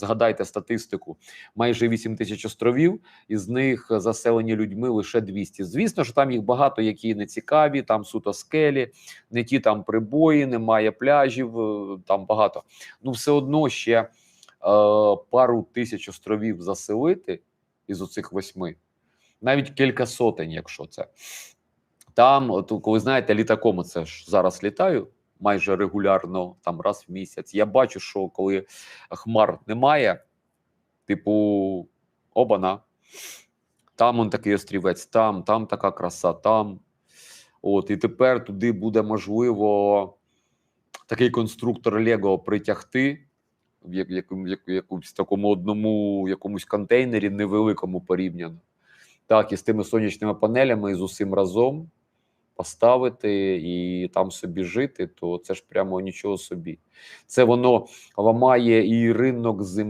згадайте статистику, майже 8 тисяч островів, із них заселені людьми лише 200. Звісно, що там їх багато, які не цікаві, там суто скелі, не ті там прибої, немає пляжів, е, там багато. Ну, все одно ще е, пару тисяч островів заселити із оцих восьми, навіть кілька сотень, якщо це. Там, от, коли знаєте, літаком це ж зараз літаю майже регулярно, там раз в місяць. Я бачу, що коли хмар немає, типу, обана, там он такий острівець, там, там така краса, там. От, і тепер туди буде можливо такий конструктор Лего притягти в як, якому- як, якомусь такому одному якомусь контейнері, невеликому порівняно. Так, і з тими сонячними панелями, і з усім разом поставити і там собі жити, то це ж прямо нічого собі. Це воно ламає і ринок землі.